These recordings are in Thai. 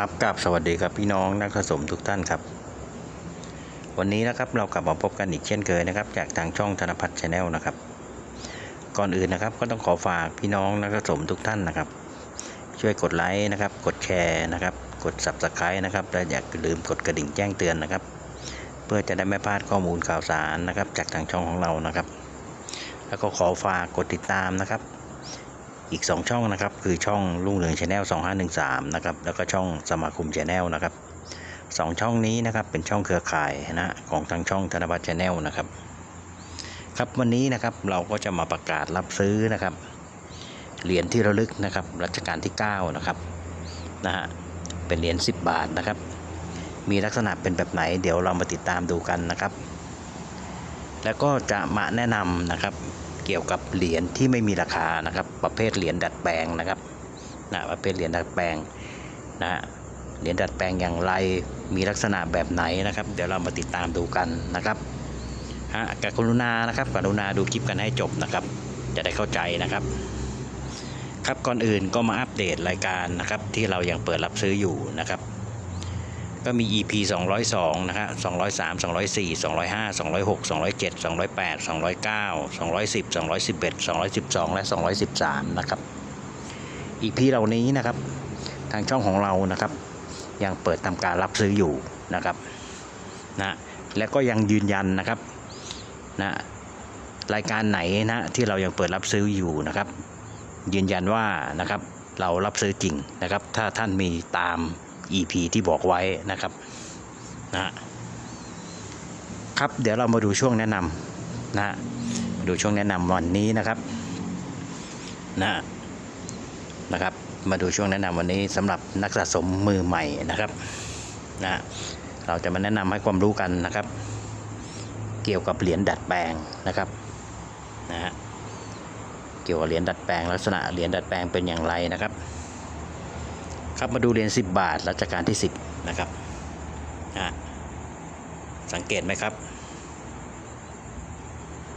ครับกับสวัสดีครับพี่น้องนักสะสมทุกท่านครับ วันนี้นะครับเรากลับมาพบกันอีกเช่นเคยนะครับ จากทางช่องธนพัฒน์ชาแนลนะครับ ก่อนอื่นนะครับก็ต้องขอฝากพี่น้องนักสะสมทุกท่านนะครับ ช่วยกดไลค์นะครับ กดแชร์นะครับ กด subscribe นะครับและอย่าลืมกดกระดิ่งแจ้งเตือนนะครับ เพื่อจะได้ไม่พลาดข้อมูลข่าวสารนะครับ จากทางช่องของเรานะครับ แล้วก็ขอฝากกดติดตามนะครับ อีก 2 ช่องนะครับ คือช่องรุ่งเรืองชาแนล2513 นะครับ แล้วก็ช่องสมาคมชาแนลนะครับสองช่องนี้นะครับเป็นช่องเครือข่ายนะของทางช่องธนบัตรชาแนลนะครับ ครับวันนี้นะครับเราก็จะมาประกาศรับซื้อนะครับเหรียญที่ระลึกนะครับรัชกาลที่ 9 นะครับนะฮะเป็นเหรียญ10 บาทนะครับ มีลักษณะเป็นแบบไหน เดี๋ยวเรามาติดตามดูกันนะครับ แล้วก็จะมาแนะนำนะครับ เกี่ยวกับเหรียญที่ไม่มีราคานะครับ ประเภทเหรียญดัดแปลงนะครับนะประเภทเหรียญดัดแปลงนะเหรียญดัดแปลงอย่างไรมีลักษณะแบบไหนนะครับ เดี๋ยวเรามาติดตามดูกันนะครับฮะกรุณานะครับกรุณาดูคลิปกันให้จบนะครับ จะได้เข้าใจนะครับ ครับก่อนอื่นก็มาอัปเดตรายการนะครับ ที่เรายังเปิดรับซื้ออยู่นะครับ ก็มี EP 202 นะฮะ203 204 205 206 207 208 209 210 211 212 และ 213 นะครับ EP เหล่านี้นะครับ ทางช่องของเรานะครับ ยังเปิดทำการรับซื้ออยู่นะครับนะและก็ยังยืนยันนะครับนะรายการไหนนะที่เรายังเปิดรับซื้ออยู่นะครับ ยืนยันว่านะครับเรารับซื้อจริงนะครับ ถ้าท่านมีตาม EP ที่บอกไว้นะครับนะครับเดี๋ยวเรามาดูช่วงแนะนำนะมาดูช่วงแนะนำวันนี้นะครับนะนะครับ มาดูช่วงแนะนำวันนี้สำหรับนักสะสมมือใหม่นะครับนะเราจะมาแนะนำให้ความรู้กันนะครับ เกี่ยวกับเหรียญดัดแปลงนะครับนะฮะเกี่ยวกับเหรียญดัดแปลงลักษณะเหรียญดัดแปลงเป็นอย่างไรนะครับ ครับมาดูเหรียญ10 บาทรัชกาลที่ 10 นะครับนะสังเกตไหมครับ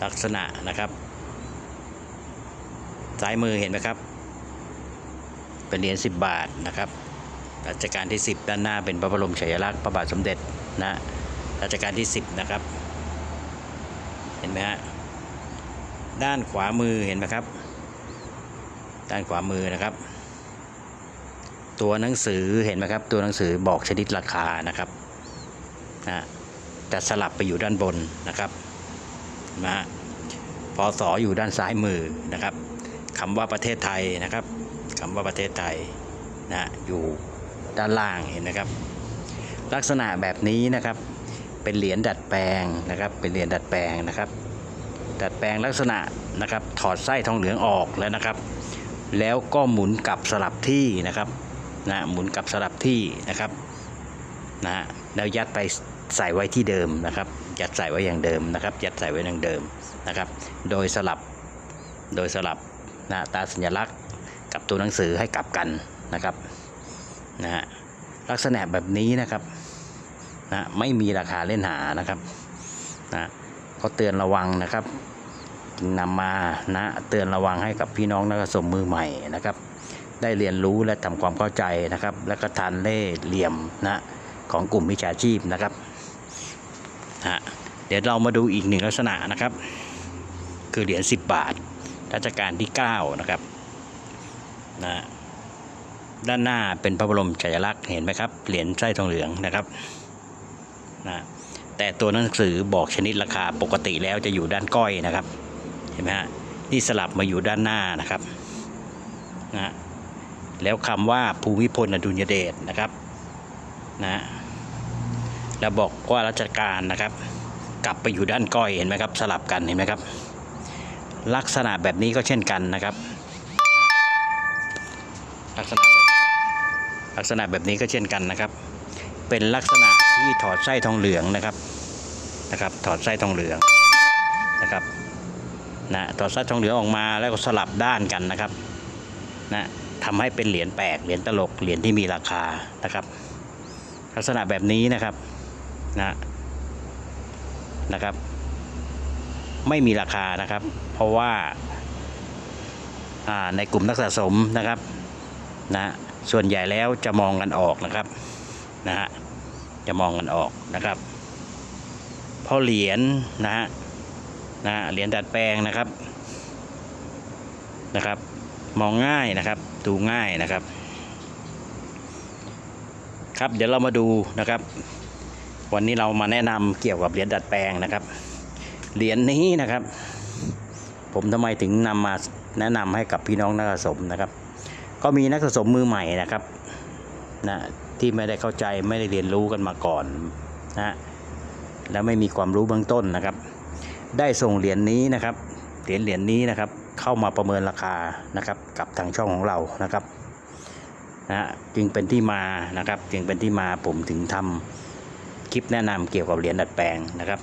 ลักษณะนะครับ ซ้ายมือเห็นไหมครับ เป็นเหรียญ10 บาทนะครับรัชกาลที่ 10 ด้านหน้าเป็นพระบรมฉายาลักษณ์พระบาทสมเด็จนะรัชกาลที่ 10 นะครับ เห็นไหมฮะด้านขวามือเห็นไหมครับ ด้านขวามือนะครับ ตัวหนังสือเห็นไหมครับ ตัวหนังสือบอกชนิดราคานะครับนะจะสลับไปอยู่ด้านบนนะครับนะพศอยู่ด้านซ้ายมือนะครับคำว่าประเทศไทยนะครับคำว่าประเทศไทยนะอยู่ด้านล่างเห็นนะครับ ลักษณะแบบนี้นะครับ เป็นเหรียญดัดแปลงนะครับ เป็นเหรียญดัดแปลงนะครับ ดัดแปลงลักษณะนะครับ ถอดไส้ทองเหลืองออกแล้วนะครับ แล้วก็หมุนกลับสลับที่นะครับ นะหมุนกลับสลับที่นะครับนะแล้วยัดไปใส่ไว้ที่เดิมนะครับยัดใส่ไว้อย่างเดิมนะครับยัดใส่ไว้อย่างเดิมนะครับ โดยสลับโดยสลับนะตาสัญลักษณ์กับตัวหนังสือให้กลับกันนะครับนะฮะลักษณะแบบนี้นะครับนะไม่มีราคาเล่นหานะครับนะเขาเตือนระวังนะครับนำมานะเตือนระวังให้กับพี่น้องนักสะสมมือใหม่นะครับ ได้เรียนรู้และทำความเข้าใจนะครับ และก็ทันเล่ห์เหลี่ยมนะของกลุ่มวิชาชีพนะครับนะเดี๋ยวเรามาดูอีกหนึ่งลักษณะนะครับ คือเหรียญ10 บาทรัชกาลที่9นะครับนะด้านหน้าเป็นพระบรมฉายาลักษณ์เห็นไหมครับเหรียญไส้ทองเหลืองนะครับนะแต่ตัวหนังสือบอกชนิดราคาปกติแล้วจะอยู่ด้านก้อยนะครับ เห็นไหมฮะนี่สลับมาอยู่ด้านหน้านะครับนะ แล้วคำว่าภูมิพลอดุลยเดชนะครับนะแล้วบอกว่าราชการนะครับ กลับไปอยู่ด้านก้อยเห็นไหมครับ สลับกันเห็นไหมครับ ลักษณะแบบนี้ก็เช่นกันนะครับ ลักษณะแบบลักษณะแบบนี้ก็เช่นกันนะครับ เป็นลักษณะที่ถอดไส้ทองเหลืองนะครับนะครับ ถอดไส้ทองเหลืองนะครับนะถอดไส้ทองเหลืองออกมาแล้วก็สลับด้านกันนะครับนะ ทำให้เป็นเหรียญแปลกเหรียญตลกเหรียญที่มีราคานะครับ ลักษณะแบบนี้นะครับนะนะครับ ไม่มีราคานะครับ เพราะว่าในกลุ่มนักสะสมนะครับนะส่วนใหญ่แล้วจะมองกันออกนะครับนะฮะจะมองกันออกนะครับเพราะเหรียญนะฮะนะเหรียญดัดแปลงนะครับนะครับ มองง่ายนะครับ ดูง่ายนะครับ ครับเดี๋ยวเรามาดูนะครับ วันนี้เรามาแนะนำเกี่ยวกับเหรียญดัดแปลงนะครับ เหรียญนี้นะครับ ผมทำไมถึงนำมาแนะนำให้กับพี่น้องนักสะสมนะครับ ก็มีนักสะสมมือใหม่นะครับนะที่ไม่ได้เข้าใจไม่ได้เรียนรู้กันมาก่อนนะและไม่มีความรู้เบื้องต้นนะครับ ได้ส่งเหรียญนี้นะครับเหรียญเหรียญนี้นะครับ เข้ามาประเมินราคานะครับกับทางช่องของเรานะครับนะจึงเป็นที่มานะครับจึงเป็นที่มาผมถึงทำคลิปแนะนำเกี่ยวกับเหรียญดัดแปลงนะครับ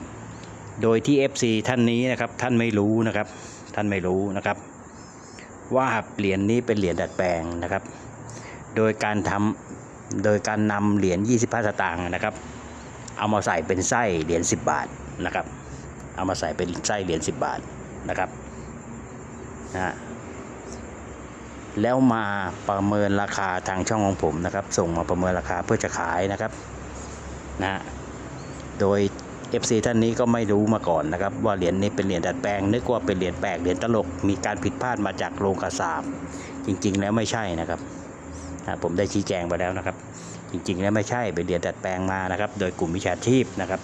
โดยที่ FC ท่านนี้นะครับท่านไม่รู้นะครับ ท่านไม่รู้นะครับ ว่าเหรียญนี้เป็นเหรียญดัดแปลงนะครับ โดยการทำโดยการนำเหรียญ25สตางค์นะครับ เอามาใส่เป็นไส้เหรียญ10 บาทนะครับ เอามาใส่เป็นไส้เหรียญ10 บาทนะครับ นะแล้วมาประเมินราคาทางช่องของผมนะครับ ส่งมาประเมินราคาเพื่อจะขายนะครับนะโดย FC ท่านนี้ก็ไม่รู้มาก่อนนะครับ ว่าเหรียญนี้เป็นเหรียญดัดแปลง นึกว่าเป็นเหรียญแปลกเหรียญตลกมีการผิดพลาดมาจากโรงกระสาบจริง ๆ แล้วไม่ใช่นะครับนะผมได้ชี้แจงไปแล้วนะครับ จริง ๆ แล้วไม่ใช่เป็นเหรียญดัดแปลงมานะครับ โดยกลุ่มวิชาชีพนะครับ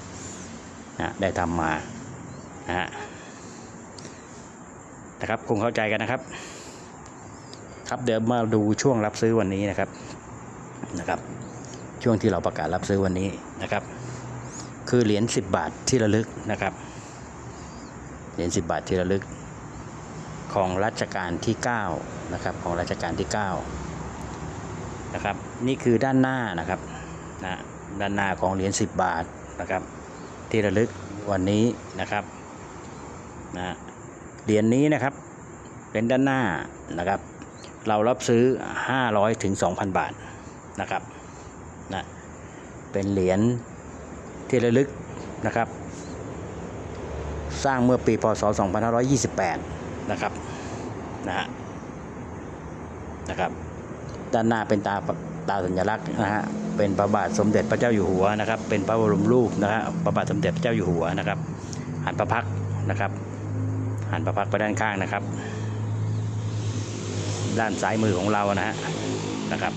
นะได้ทำมานะฮะ นะครับคงเข้าใจกันนะครับ ครับเดี๋ยวมาดูช่วงรับซื้อวันนี้นะครับนะครับ ช่วงที่เราประกาศรับซื้อวันนี้นะครับ คือเหรียญ10 บาทที่ระลึกนะครับเหรียญ10 บาทที่ระลึก ของรัชกาลที่9นะครับของรัชกาลที่9นะครับนี่คือด้านหน้านะครับนะด้านหน้าของเหรียญ10 บาทนะครับที่ระลึกวันนี้นะครับนะ เหรียญนี้นะครับ เป็นด้านหน้านะครับ เรารับซื้อ 500ถึง2,000 บาทนะครับนะเป็นเหรียญที่ระลึกนะครับ สร้างเมื่อปีพศ 2528 นะครับนะฮะนะครับด้านหน้าเป็นตาตาสัญลักษณ์นะฮะเป็นพระบาทสมเด็จพระเจ้าอยู่หัวนะครับ เป็นพระบรมรูปนะฮะพระบาทสมเด็จพระเจ้าอยู่หัวนะครับหันพระพักนะครับ หันพระพักไปด้านข้างนะครับ ด้านซ้ายมือของเรานะฮะนะครับ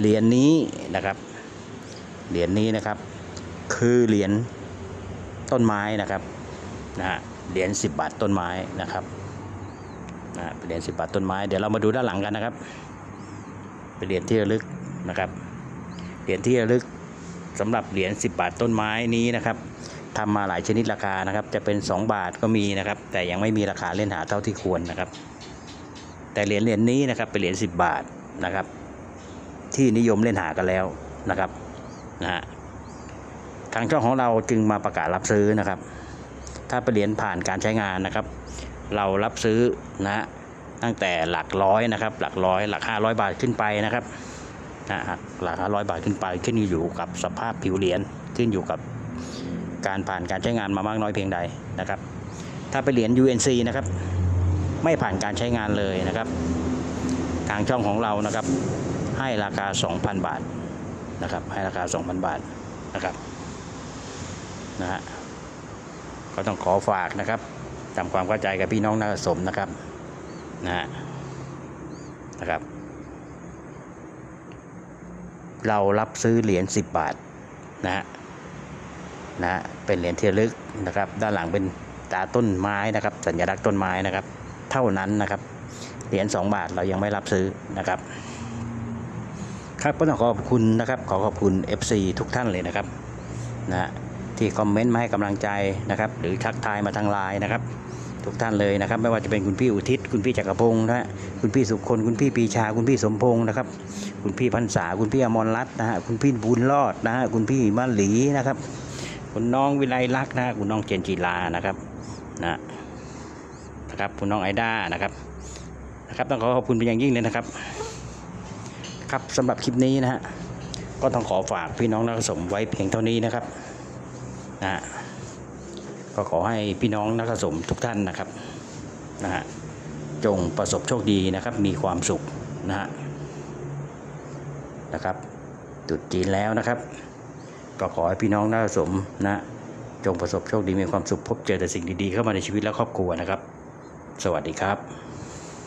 เหรียญนี้นะครับเหรียญนี้นะครับ คือเหรียญต้นไม้นะครับนะฮะเหรียญ10 บาทต้นไม้นะครับนะเหรียญ10 บาทต้นไม้เดี๋ยวเรามาดูด้านหลังกันนะครับเป็นเหรียญที่ระลึกนะครับเหรียญที่ระลึกสำหรับเหรียญ10 บาทต้นไม้นี้นะครับ ทำมาหลายชนิดราคานะครับ จะเป็น 2 บาทก็มีนะครับ แต่ยังไม่มีราคาเล่นหาเท่าที่ควรนะครับ แต่เหรียญเหรียญนี้นะครับเป็นเหรียญ10 บาทนะครับ ที่นิยมเล่นหากันแล้วนะครับนะฮะทางช่องของเราจึงมาประกาศรับซื้อนะครับ ถ้าเป็นเหรียญผ่านการใช้งานนะครับ เรารับซื้อนะตั้งแต่หลักร้อยนะครับ หลักร้อยหลักห้าร้อยบาทขึ้นไปนะครับนะฮะหลักห้าร้อยบาทขึ้นไปขึ้นอยู่กับสภาพผิวเหรียญขึ้นอยู่กับ การผ่านการใช้งานมามากน้อยเพียงใดนะครับ ถ้าเป็นเหรียญ UNC นะครับไม่ผ่านการใช้งานเลยนะครับ ทางช่องของเรานะครับให้ราคา 2,000 บาทนะครับให้ราคา 2,000 บาทนะครับนะฮะก็ต้องขอฝากนะครับทำความเข้าใจกับพี่น้องนักสมนะครับนะฮะนะครับ เรารับซื้อเหรียญ10 บาทนะฮะนะ เป็นเหรียญที่ลึกนะครับ ด้านหลังเป็นตาต้นไม้นะครับ สัญลักษณ์ต้นไม้นะครับ เท่านั้นนะครับ เหรียญ2บาทเรายังไม่รับซื้อนะครับ ครับก็ต้องขอขอบคุณนะครับ ขอขอบคุณ FC ทุกท่านเลยนะครับนะฮะที่คอมเมนต์มาให้กำลังใจนะครับ หรือทักทายมาทางไลน์นะครับ ทุกท่านเลยนะครับ ไม่ว่าจะเป็นคุณพี่อุทิศคุณพี่จักรพงศ์นะฮะคุณพี่สุคนคุณพี่ปีชา คุณพี่สมพงศ์นะครับ คุณพี่พันษาคุณพี่อมรรัตน์นะฮะคุณพี่บุญรอดนะฮะคุณพี่มาหลีนะครับ คุณน้องวิไลลักษ์นะคุณน้องเจนจีลานะครับนะนะครับคุณน้องไอด้านะครับนะครับต้องขอขอบคุณเป็นอย่างยิ่งเลยนะครับ ครับสำหรับคลิปนี้นะฮะก็ต้องขอฝากพี่น้องนักสะสมไว้เพียงเท่านี้นะครับนะฮะก็ขอให้พี่น้องนักสะสมทุกท่านนะครับนะฮะจงประสบโชคดีนะครับ มีความสุขนะฮะนะครับตรุดจีนแล้วนะครับ ก็ขอให้พี่น้องน่าสมนะจงประสบโชคดีมีความสุขพบเจอแต่สิ่งดีๆเข้ามาในชีวิตและครอบครัวนะครับ สวัสดีครับ